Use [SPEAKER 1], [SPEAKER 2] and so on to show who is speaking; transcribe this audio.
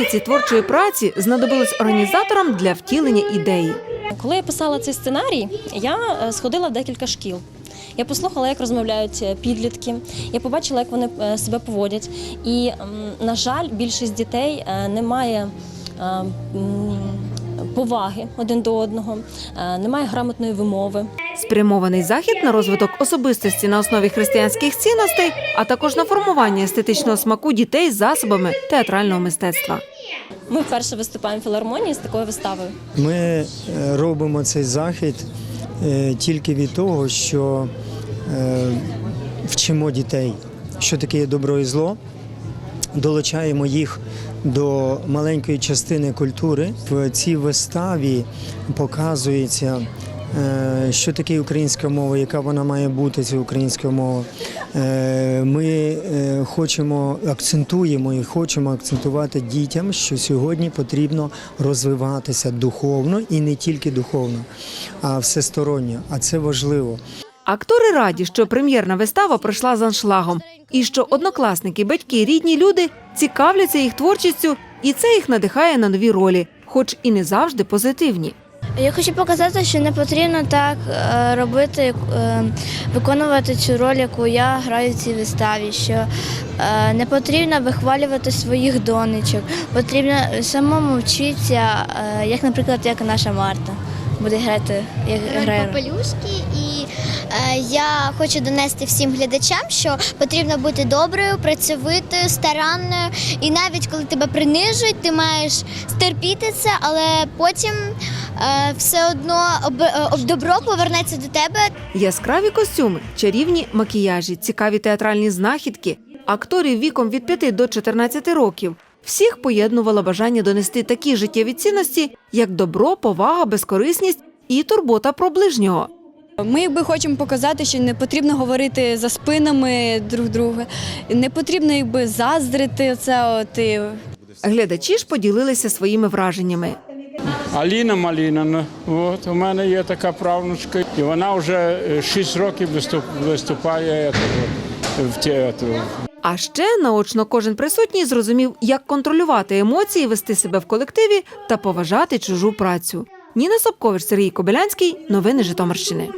[SPEAKER 1] місяці творчої праці знадобились організаторам для втілення ідеї.
[SPEAKER 2] Коли я писала цей сценарій, я е, сходила в декілька шкіл. Я послухала, як розмовляють е, підлітки. Я побачила, як вони е, себе поводять. І, на жаль, більшість дітей не має поваги один до одного, е, немає грамотної вимови.
[SPEAKER 1] Спрямований захід на розвиток особистості на основі християнських цінностей, а також на формування естетичного смаку дітей з засобами театрального мистецтва.
[SPEAKER 2] Ми вперше виступаємо в філармонії з такою виставою.
[SPEAKER 3] Ми е, робимо цей захід е, тільки від того, що е, вчимо дітей, що таке добро і зло, долучаємо їх до маленької частини культури. В цій виставі показується. е, Що таке українська мова, яка вона має бути, ця українська мова? Е, Ми е, хочемо акцентуємо і хочемо акцентувати дітям, що сьогодні потрібно розвиватися духовно і не тільки духовно, а всесторонньо. А це важливо.
[SPEAKER 1] Актори раді, що прем'єрна вистава пройшла з аншлагом, і що однокласники, батьки, рідні люди цікавляться їх творчістю, і це їх надихає на нові ролі, хоч і не завжди позитивні.
[SPEAKER 4] Я хочу показати, що не потрібно так е, робити, е, виконувати цю роль, яку я граю в цій виставі. Що е, не потрібно вихвалювати своїх донечок, потрібно самому вчитися, як, наприклад, як наша Марта буде грати, як грає.
[SPEAKER 5] попелюшки, і е, я хочу донести всім глядачам, що потрібно бути доброю, працьовитою, старанною. І навіть коли тебе принижують, ти маєш стерпіти це, але потім е, все одно об, е, об- добро повернеться до тебе.
[SPEAKER 1] Яскраві костюми, чарівні макіяжі, цікаві театральні знахідки, акторів віком від 5 до 14 років. Всіх поєднувало бажання донести такі життєві цінності, як добро, повага, безкорисність і турбота про ближнього.
[SPEAKER 6] Ми якби хочемо показати, що не потрібно говорити за спинами друг друга, не потрібно якби заздрити це от і
[SPEAKER 1] Глядачі ж поділилися своїми враженнями.
[SPEAKER 7] Аліна Маліна. От, у мене є така правнучка, і вона вже 6 років виступ- виступає в театру.
[SPEAKER 1] А ще наочно кожен присутній зрозумів, як контролювати емоції, вести себе в колективі та поважати чужу працю. Ніна Сопкович, Сергій Кобилянський. Новини Житомирщини.